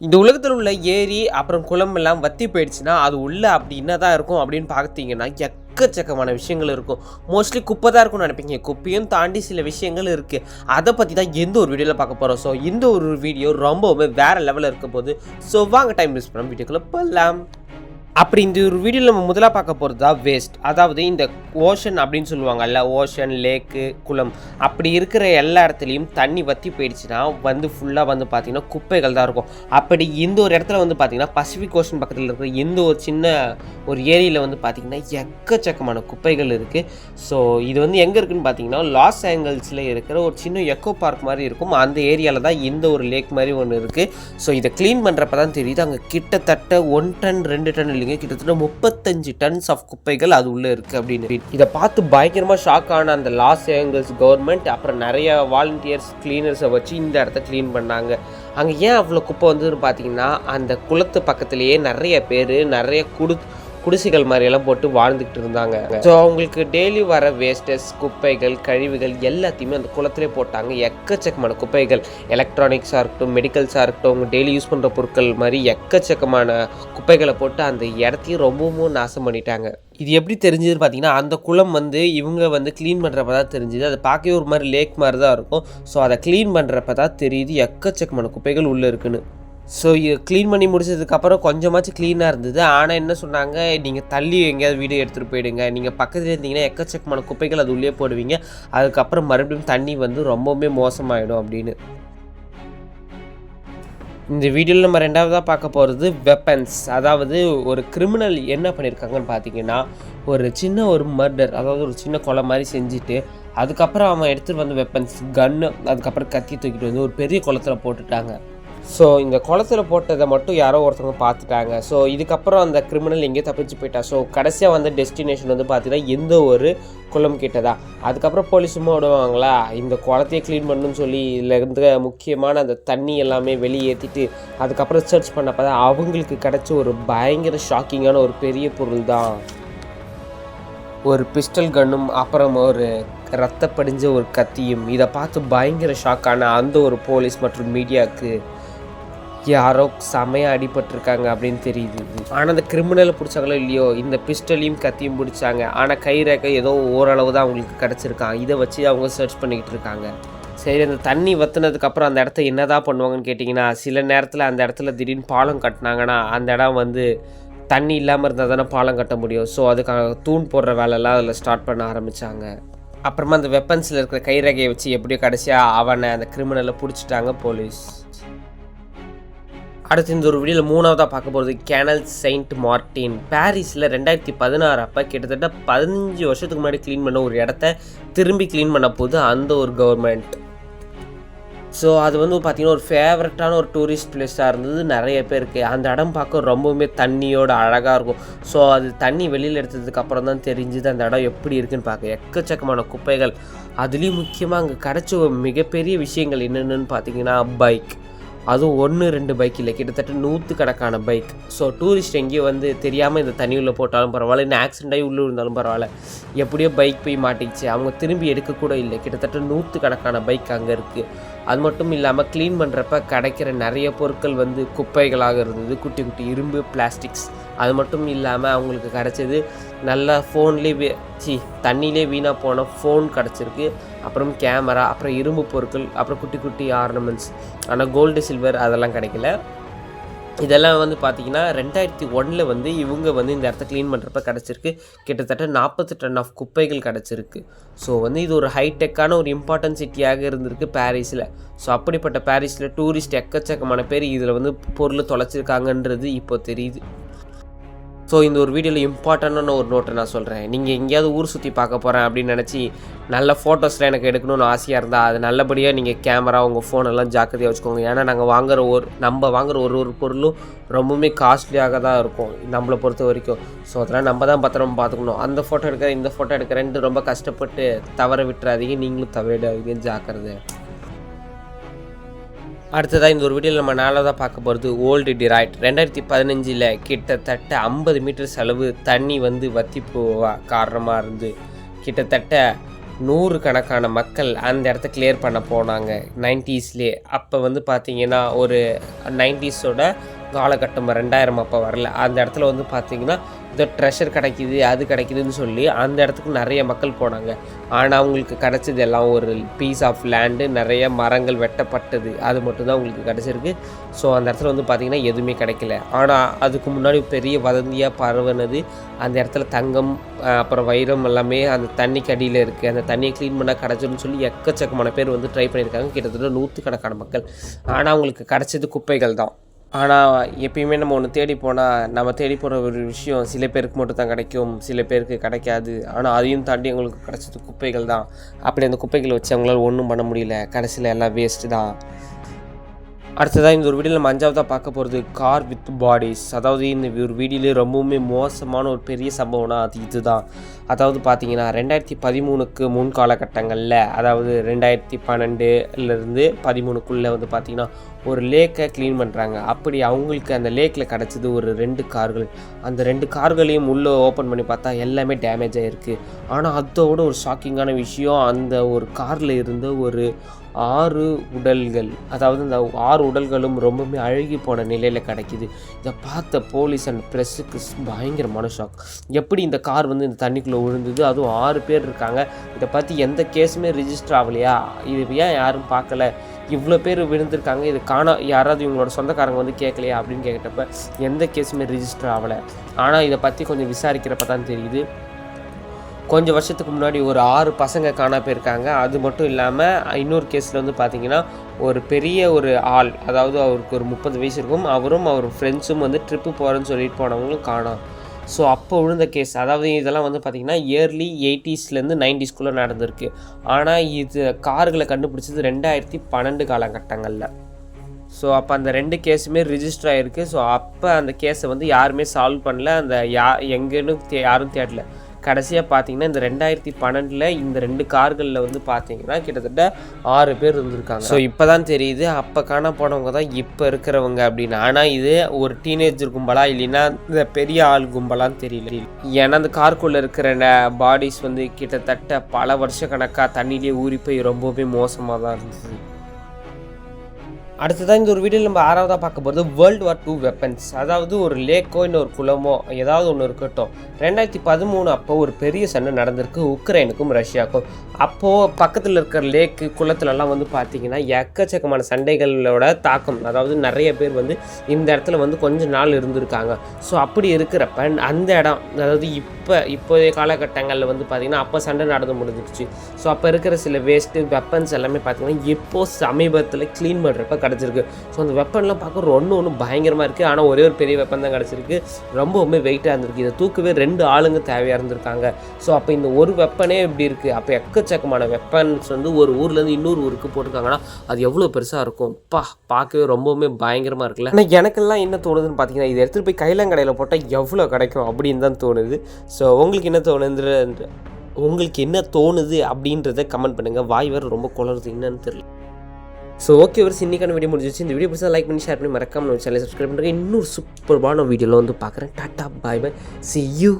இந்த உலகத்தில் உள்ள ஏரி அப்புறம் குளம் எல்லாம் வத்தி போயிடுச்சுன்னா அது உள்ளே அப்படி என்னதான் இருக்கும் அப்படின்னு பார்த்தீங்கன்னா எக்கச்சக்கமான விஷயங்கள் இருக்கும். மோஸ்ட்லி குப்பை தான் இருக்கும்னு நினைப்பீங்க. குப்பையும் தாண்டி சில விஷயங்கள் இருக்குது அதை பற்றி தான் எந்த ஒரு வீடியோவில் பார்க்க போகிறோம் ஸோ இந்த ஒரு வீடியோ ரொம்பவுமே வேறு லெவலில் இருக்க போது ஸோ வாங்க டைம் யூஸ் பண்ண வீடியோக்குள்ளே போகலாம் அப்படி இந்த ஒரு வீடியோவில் நம்ம முதலாக பார்க்க போகிறது தான் வேஸ்ட் அதாவது இந்த ஓஷன் அப்படின்னு சொல்லுவாங்கல்ல ஓஷன் லேக்கு குளம். அப்படி இருக்கிற எல்லா இடத்துலையும் தண்ணி வற்றி போயிடுச்சுன்னா வந்து ஃபுல்லாக வந்து பார்த்திங்கன்னா குப்பைகள் தான் இருக்கும். அப்படி இந்த ஒரு இடத்துல வந்து பார்த்திங்கன்னா பசிபிக் ஓஷன் பக்கத்தில் இருக்கிற இந்த ஒரு சின்ன ஒரு ஏரியில் வந்து பார்த்திங்கன்னா எக்கச்சக்கமான குப்பைகள் இருக்குது ஸோ இது வந்து எங்கே இருக்குதுன்னு பார்த்தீங்கன்னா லாஸ் ஏஞ்சல்ஸில் இருக்கிற ஒரு சின்ன எக்கோ பார்க் மாதிரி இருக்கும். அந்த ஏரியாவில் தான் இந்த ஒரு லேக் மாதிரி ஒன்று இருக்குது ஸோ இதை க்ளீன் பண்ணுறப்ப தான் தெரியுது அங்கே கிட்டத்தட்ட ஒன் டன் ரெண்டு டன் இல்லைங்க. கிட்டத்தட்ட முப்பத்தஞ்சு டன்ஸ் ஆஃப் குப்பைகள் அது உள்ளே இருக்குது அப்படின்னு. இதை பார்த்து பயங்கரமாக ஷாக் ஆன அந்த லாஸ் ஏஞ்சல்ஸ் கவர்மெண்ட் அப்புறம் நிறைய வாலண்டியர்ஸ் கிளீனர்ஸை வச்சு இந்த இடத்த க்ளீன் பண்ணாங்க. அங்கே ஏன் அவ்வளோ குப்பை வந்ததுன்னு பார்த்தீங்கன்னா அந்த குளத்து பக்கத்துலேயே நிறைய பேர் நிறைய குடு குடிசைகள் மாதிரியெல்லாம் போட்டு வாழ்ந்துக்கிட்டு இருந்தாங்க. ஸோ அவங்களுக்கு டெய்லி வர வேஸ்டஸ் குப்பைகள் கழிவுகள் எல்லாத்தையுமே அந்த குளத்திலே போட்டாங்க. எக்கச்சக்கமான குப்பைகள் எலக்ட்ரானிக்ஸாக இருக்கட்டும் மெடிக்கல்ஸாக இருக்கட்டும் அவங்க டெய்லி யூஸ் பண்ணுற பொருட்கள் மாதிரி எக்கச்சக்கமான குப்பைகளை போட்டு அந்த இடத்தையும் ரொம்பவும் நாசம் பண்ணிட்டாங்க. இது எப்படி தெரிஞ்சதுன்னு பார்த்தீங்கன்னா அந்த குளம் வந்து இவங்க வந்து க்ளீன் பண்ணுறப்ப தான் தெரிஞ்சுது. அதை பார்க்கவே ஒரு மாதிரி லேக் மாதிரி தான் இருக்கும். ஸோ அதை க்ளீன் பண்ணுறப்ப தான் தெரியுது எக்கச்சக்கமான குப்பைகள் உள்ளே இருக்குன்னு. ஸோ க்ளீன் பண்ணி முடிச்சதுக்கப்புறம் கொஞ்சமாச்சும் க்ளீனாக இருந்தது. ஆனால் என்ன சொன்னாங்க? நீங்கள் தள்ளி எங்கேயாவது வீடியோ எடுத்துகிட்டு போயிடுங்க. நீங்கள் பக்கத்தில் இருந்தீங்கன்னா எக்கச்சக்கமான குப்பைகள் அது உள்ளே போடுவீங்க. அதுக்கப்புறம் மறுபடியும் தண்ணி வந்து ரொம்பவுமே மோசமாயிடும் அப்படின்னு. இந்த வீடியோவில் நம்ம ரெண்டாவதாக பார்க்க போகிறது வெப்பன்ஸ் அதாவது ஒரு கிரிமினல் என்ன பண்ணியிருக்காங்கன்னு பார்த்தீங்கன்னா ஒரு சின்ன ஒரு மர்டர் அதாவது ஒரு சின்ன கொலை மாதிரி செஞ்சுட்டு அதுக்கப்புறம் அவன் எடுத்துகிட்டு வந்த வெப்பன்ஸ் கன்னு அதுக்கப்புறம் கத்தி தூக்கிட்டு வந்து ஒரு பெரிய குளத்தில் போட்டுட்டாங்க. ஸோ இந்த குளத்துல போட்டதை மட்டும் யாரோ ஒருத்தவங்க பார்த்துட்டாங்க. ஸோ இதுக்கப்புறம் அந்த கிரிமினல் எங்கேயோ தப்பிச்சு போயிட்டா. ஸோ கடைசியாக வந்த டெஸ்டினேஷன் வந்து பார்த்தீங்கன்னா எந்த ஒரு குளம் கிட்டதா? அதுக்கப்புறம் போலீஸ் சும்மா விடுவாங்களா? இந்த குளத்தையே க்ளீன் பண்ணுன்னு சொல்லி இதில் இருந்த முக்கியமான அந்த தண்ணி எல்லாமே வெளியேற்றிட்டு அதுக்கப்புறம் சர்ச் பண்ணப்போ தான் அவங்களுக்கு கிடச்ச ஒரு பயங்கர ஷாக்கிங்கான ஒரு பெரிய பொருள் தான். ஒரு பிஸ்டல் கன்னும் அப்புறம் ஒரு ரத்த படிஞ்ச ஒரு கத்தியும் இதை பார்த்து பயங்கர ஷாக்கான அந்த ஒரு போலீஸ் மற்றும் மீடியாவுக்கு யாரோ செமையாக அடிபட்டிருக்காங்க அப்படின்னு தெரியுது. ஆனால் அந்த கிரிமினலை பிடிச்சாங்களோ இல்லையோ இந்த பிஸ்டலையும் கத்தியும் பிடிச்சாங்க. ஆனால் கை ரேகை ஏதோ ஓரளவு தான் அவங்களுக்கு கிடச்சிருக்கான் இதை வச்சு அவங்க சர்ச் பண்ணிக்கிட்டு இருக்காங்க. சரி அந்த தண்ணி வத்துனதுக்கப்புறம் அந்த இடத்த என்னதான் பண்ணுவாங்கன்னு கேட்டிங்கன்னா சில நேரத்தில் அந்த இடத்துல திடீர்னு பாலம் கட்டினாங்கன்னா அந்த இடம் வந்து தண்ணி இல்லாமல் இருந்தால் தானே பாலம் கட்ட முடியும். ஸோ அதுக்காக தூண் போடுற வேலையெல்லாம் அதில் ஸ்டார்ட் பண்ண ஆரம்பித்தாங்க அப்புறமா அந்த வெப்பன்ஸில் இருக்கிற கைரகையை வச்சு எப்படியோ கடைசியாக அவனை அந்த கிரிமினலை பிடிச்சிட்டாங்க போலீஸ் அடுத்து இந்த ஒரு வீடியோவில் மூணாவதாக பார்க்க போகிறது கேனல் செயின்ட் மார்ட்டின் பாரிஸில் ரெண்டாயிரத்தி பதினாறு அப்போ கிட்டத்தட்ட பதினஞ்சு வருஷத்துக்கு முன்னாடி க்ளீன் பண்ண ஒரு இடத்த திரும்பி க்ளீன் பண்ண போது அந்த ஒரு கவர்மெண்ட் ஸோ அது வந்து பார்த்திங்கன்னா ஒரு ஃபேவரட்டான ஒரு டூரிஸ்ட் பிளேஸாக இருந்தது. நிறைய பேருக்கு அந்த இடம் பார்க்க ரொம்பவுமே தண்ணியோட அழகாக இருக்கும். ஸோ அது தண்ணி வெளியில் எடுத்ததுக்கப்புறம் தான் தெரிஞ்சுது அந்த இடம் எப்படி இருக்குன்னு பார்க்க. எக்கச்சக்கமான குப்பைகள். அதுலேயும் முக்கியமாக அங்கே கிடச்ச மிகப்பெரிய விஷயங்கள் என்னென்னு பார்த்தீங்கன்னா பைக் அதுவும் ஒன்று ரெண்டு பைக் இல்லை. கிட்டத்தட்ட நூற்று கணக்கான பைக் ஸோ டூரிஸ்ட் எங்கேயும் வந்து தெரியாமல் இந்த தண்ணி உள்ளே போட்டாலும் பரவாயில்ல. இன்னும் ஆக்சிடென்ட் ஆகி உள்ளே இருந்தாலும் பரவாயில்ல. எப்படியோ பைக் போய் மாட்டிச்சு அவங்க திரும்பி எடுக்கக்கூட இல்லை. கிட்டத்தட்ட நூற்று கணக்கான பைக் அங்கே இருக்குது அது மட்டும் இல்லாமல் க்ளீன் பண்ணுறப்ப கிடைக்கிற நிறைய பொருட்கள் வந்து குப்பைகளாக இருந்தது. குட்டி குட்டி இரும்பு பிளாஸ்டிக்ஸ் அது மட்டும் இல்லாமல் அவங்களுக்கு கிடச்சது நல்லா ஃபோன்லேயே சி தண்ணியிலே வீணாக போன ஃபோன் கிடச்சிருக்கு. அப்புறம் கேமரா அப்புறம் இரும்பு பொருட்கள் அப்புறம் குட்டி குட்டி ஆர்னமெண்ட்ஸ் ஆனால் கோல்டு சில்வர் அதெல்லாம் கிடைக்கல. இதெல்லாம் வந்து பார்த்திங்கன்னா ரெண்டாயிரத்தி ஒன்றில் வந்து இவங்க வந்து இந்த இடத்த க்ளீன் பண்ணுறப்ப கிடச்சிருக்கு. கிட்டத்தட்ட நாற்பத்தி டன் ஆஃப் குப்பைகள் கிடச்சிருக்கு. ஸோ வந்து இது ஒரு ஹைடெக்கான ஒரு இம்பார்ட்டன்ட் சிட்டியாக இருந்திருக்கு பாரிஸில். ஸோ அப்படிப்பட்ட பாரிஸில் டூரிஸ்ட் எக்கச்சக்கமான பேர் இதில் வந்து பொருள் தொலைச்சிருக்காங்கன்றது இப்போ தெரியுது. ஸோ இந்த ஒரு வீடியோவில் இம்பார்ட்டண்டான ஒரு நோட்டை நான் சொல்கிறேன் நீங்கள் எங்கேயாவது ஊர் சுற்றி பார்க்க போகிறேன் அப்படின்னு நினச்சி நல்ல ஃபோட்டோஸில் எனக்கு எடுக்கணும்னு ஆசையாக இருந்தால் அது நல்லபடியாக நீங்கள் கேமரா உங்கள் ஃபோனெல்லாம் ஜாக்கிரதையாக வச்சுக்கோங்க. ஏன்னா நாங்கள் வாங்குகிற ஒரு நம்ம வாங்குற ஒரு ஒரு பொருளும் ரொம்பவுமே காஸ்ட்லியாக தான் இருக்கும் நம்மளை பொறுத்த வரைக்கும். ஸோ அதெல்லாம் நம்ம தான் பத்திரமா பார்த்துக்கணும். அந்த ஃபோட்டோ எடுக்கிறேன் இந்த ஃபோட்டோ எடுக்கிறேன்ட்டு ரொம்ப கஷ்டப்பட்டு தவற விட்டுறாதீங்க. நீங்களும் தவறிடாதீங்க. ஜாக்கிரதை. அடுத்ததாக இந்த ஒரு வீடியோவில் நம்ம நாலாவதாக பார்க்க போகிறது ஓல்டு டிராய்ட் ரெண்டாயிரத்தி பதினஞ்சில் கிட்டத்தட்ட ஐம்பது மீட்டர் செலவு தண்ணி வந்து வத்தி போவா காரணமாக இருந்து. கிட்டத்தட்ட நூறு கணக்கான மக்கள் அந்த இடத்த கிளியர் பண்ண போனாங்க. நைன்டிஸ்லேயே. அப்போ வந்து பார்த்திங்கன்னா ஒரு நைன்டிஸோட காலகட்டம் ரெண்டாயிரம் அப்போ வரல. அந்த இடத்துல வந்து பார்த்தீங்கன்னா இதோ ட்ரெஷர் கிடைக்கிது அது கிடைக்கிதுன்னு சொல்லி அந்த இடத்துக்கு நிறைய மக்கள் போனாங்க. ஆனால் அவங்களுக்கு கிடைச்சது எல்லாம் ஒரு பீஸ் ஆஃப் லேண்டு நிறைய மரங்கள் வெட்டப்பட்டது. அது மட்டும்தான் அவங்களுக்கு கிடச்சிருக்கு. ஸோ அந்த இடத்துல வந்து பார்த்திங்கன்னா எதுவுமே கிடைக்கல. ஆனால் அதுக்கு முன்னாடி பெரிய வதந்தியாக பரவுனது அந்த இடத்துல தங்கம் அப்புறம் வைரம் எல்லாமே அந்த தண்ணிக்கு அடியில் இருக்குது அந்த தண்ணியை க்ளீன் பண்ணால் கிடச்சிருன்னு சொல்லி எக்கச்சக்கமான பேர் வந்து ட்ரை பண்ணியிருக்காங்க. கிட்டத்தட்ட நூற்றுக்கணக்கான மக்கள். ஆனால் அவங்களுக்கு கிடச்சது குப்பைகள் தான். ஆனால் எப்பயுமே நம்ம ஒன்று தேடி போனால் நம்ம தேடி போகிற ஒரு விஷயம் சில பேருக்கு மட்டும் தான் கிடைக்கும் சில பேருக்கு கிடைக்காது. ஆனால் அதையும் தாண்டி அவங்களுக்கு கிடைச்சது குப்பைகள் தான். அப்படி அந்த குப்பைகளை வச்சு அவங்களால ஒன்றும் பண்ண முடியல. கடைசியில் எல்லாம் வேஸ்ட்டு தான். அடுத்ததாக இந்த ஒரு வீடியோ நம்ம அஞ்சாவதாக பார்க்க போகிறது கார் வித் பாடிஸ். அதாவது இந்த ஒரு வீடியோலேயே ரொம்பவுமே மோசமான ஒரு பெரிய சம்பவம்னா அது இதுதான். அதாவது பார்த்தீங்கன்னா ரெண்டாயிரத்தி பதிமூணுக்கு முன் காலகட்டங்களில் அதாவது ரெண்டாயிரத்தி பன்னெண்டுலேருந்து பதிமூணுக்குள்ளே வந்து பார்த்தீங்கன்னா ஒரு லேக்கை க்ளீன் பண்ணுறாங்க அப்படி அவங்களுக்கு அந்த லேக்கில் கிடச்சது ஒரு ரெண்டு கார்கள். அந்த ரெண்டு கார்களையும் உள்ளே ஓப்பன் பண்ணி பார்த்தா எல்லாமே டேமேஜ் ஆகிருக்கு ஆனால் அதோட ஒரு ஷாக்கிங்கான விஷயம் அந்த ஒரு காரில் இருந்த ஒரு ஆறு உடல்கள் அதாவது இந்த ஆறு உடல்களும் ரொம்பவுமே அழுகி போன நிலையில் கிடைக்கிது. இதை பார்த்த போலீஸ் அண்ட் ப்ரெஸ்ஸுக்கு பயங்கரமான ஷாக் எப்படி இந்த கார் வந்து இந்த தண்ணிக்குள்ளே விழுந்தது? அதுவும் ஆறு பேர் இருக்காங்க. இதை பற்றி எந்த கேஸுமே ரிஜிஸ்டர் ஆகலையா? இது ஏன் யாரும் பார்க்கல? இவ்வளோ பேர் விழுந்திருக்காங்க. இது காண யாராவது இவங்களோட சொந்தக்காரங்க வந்து கேட்கலையா அப்படின்னு கேட்டப்ப எந்த கேஸுமே ரிஜிஸ்டர் ஆகலை. ஆனால் இதை பற்றி கொஞ்சம் விசாரிக்கிறப்ப தான் தெரியுது. கொஞ்சம் வருஷத்துக்கு முன்னாடி ஒரு ஆறு பசங்க காணா போயிருக்காங்க. அது மட்டும் இல்லாமல் இன்னொரு கேஸில் வந்து பார்த்திங்கன்னா ஒரு பெரிய ஒரு ஆள் அதாவது அவருக்கு ஒரு முப்பது வயசு இருக்கும். அவரும் அவர் ஃப்ரெண்ட்ஸும் வந்து ட்ரிப்பு போகிறேன்னு சொல்லிட்டு போனவங்களும் காணோம். ஸோ அப்போ விழுந்த கேஸ் அதாவது இதெல்லாம் வந்து பார்த்திங்கன்னா இயர்லி எயிட்டிஸ்லேருந்து நைன்டிஸ்குள்ளே நடந்திருக்கு. ஆனால் இது கார்களை கண்டுபிடிச்சது ரெண்டாயிரத்தி பன்னெண்டு காலகட்டங்களில். ஸோ அப்போ அந்த ரெண்டு கேஸுமே ரிஜிஸ்டர் ஆகிருக்கு ஸோ அப்போ அந்த கேஸை வந்து யாருமே சால்வ் பண்ணல. அந்த யா எங்கேன்னு தே யாரும் தேடல. கடைசியாக பார்த்தீங்கன்னா இந்த ரெண்டாயிரத்தி பன்னெண்டில் இந்த ரெண்டு கார்களில் வந்து பார்த்தீங்கன்னா கிட்டத்தட்ட ஆறு பேர் இருந்திருக்காங்க. ஸோ இப்போ தான் தெரியுது அப்போ காண போனவங்க தான் இப்போ இருக்கிறவங்க அப்படின்னு. ஆனால் இது ஒரு டீனேஜர் கும்பலா இல்லைன்னா இந்த பெரிய ஆள் கும்பலான்னு தெரியல. ஏன்னா அந்த கார்க்குள்ளே இருக்கிற பாடிஸ் வந்து கிட்டத்தட்ட பல வருஷ கணக்காக தண்ணியிலே ஊறி போய் ரொம்பவே மோசமாக தான் இருந்தது. அடுத்ததான் இந்த ஒரு வீடியோ நம்ம ஆறாவதாக பார்க்க போகிறது வேர்ல்டு வார் டூ வெப்பன்ஸ் அதாவது ஒரு லேக்கோ இல்லை ஒரு குளமோ ஏதாவது ஒன்று இருக்கட்டும். ரெண்டாயிரத்தி பதிமூணு அப்போ ஒரு பெரிய சண்டை நடந்திருக்கு உக்ரைனுக்கும் ரஷ்யாவுக்கும். அப்போது பக்கத்தில் இருக்கிற லேக்கு குளத்துலலாம் வந்து பார்த்தீங்கன்னா எக்கச்சக்கமான சண்டைகளோட தாக்கம். அதாவது நிறைய பேர் வந்து இந்த இடத்துல வந்து கொஞ்ச நாள் இருந்திருக்காங்க. ஸோ அப்படி இருக்கிறப்ப அந்த இடம் அதாவது இப்போ இப்போதைய காலகட்டங்களில் வந்து பார்த்திங்கன்னா அப்போ சண்டை நடந்து முடிஞ்சிருச்சு ஸோ அப்போ இருக்கிற சில வேஸ்ட்டு வெப்பன்ஸ் எல்லாமே பார்த்திங்கன்னா இப்போ சமீபத்தில் க்ளீன் பண்ணுறப்ப கிடச்சிருக்கு. ஸோ அந்த வெப்பன்லாம் பார்க்க ஒன்று ஒன்று பயங்கரமாக இருக்குது ஆனால் ஒரே ஒரு பெரிய வெப்பன் தான் கிடச்சிருக்கு. ரொம்பவுமே வெயிட்டாக இருந்திருக்கு. இதை தூக்கவே ரெண்டு ஆளுங்க தேவையாக இருந்திருக்காங்க. ஸோ அப்போ இந்த ஒரு வெப்பனே இப்படி இருக்குது அப்போ எக்கச்சக்கமான வெப்பன்ஸ் வந்து ஒரு ஊர்லேருந்து இன்னொரு ஊருக்கு போட்டிருக்காங்கன்னா அது எவ்வளோ பெருசாக இருக்கும்? பா பார்க்கவே ரொம்பவுமே பயங்கரமாக இருக்குல்ல? ஆனால் எனக்கெல்லாம் என்ன தோணுதுன்னு பார்த்தீங்கன்னா இதை எடுத்துகிட்டு போய் கைலங்கடையில் போட்டால் எவ்வளோ கிடைக்கும் அப்படின்னு தான் தோணுது. ஸோ உங்களுக்கு என்ன தோணுன்ற உங்களுக்கு என்ன தோணுது அப்படின்றத கமெண்ட் பண்ணுங்கள் வாய் வேறு ரொம்ப குளருது. என்னன்னு தெரியல. ஸோ ஓகே ஒரு இன்னைக்கான வீடியோ முடிஞ்சிச்சு இந்த வீடியோ பிடிச்சா லைக் பண்ணி ஷேர் பண்ணி மறக்காம நம்ம சேனலை சப்ஸ்கிரைப் பண்ணுறேன் இன்னொரு சூப்பர்பான வீடியோவில் வந்து பார்க்குறேன். Tata bye bye see you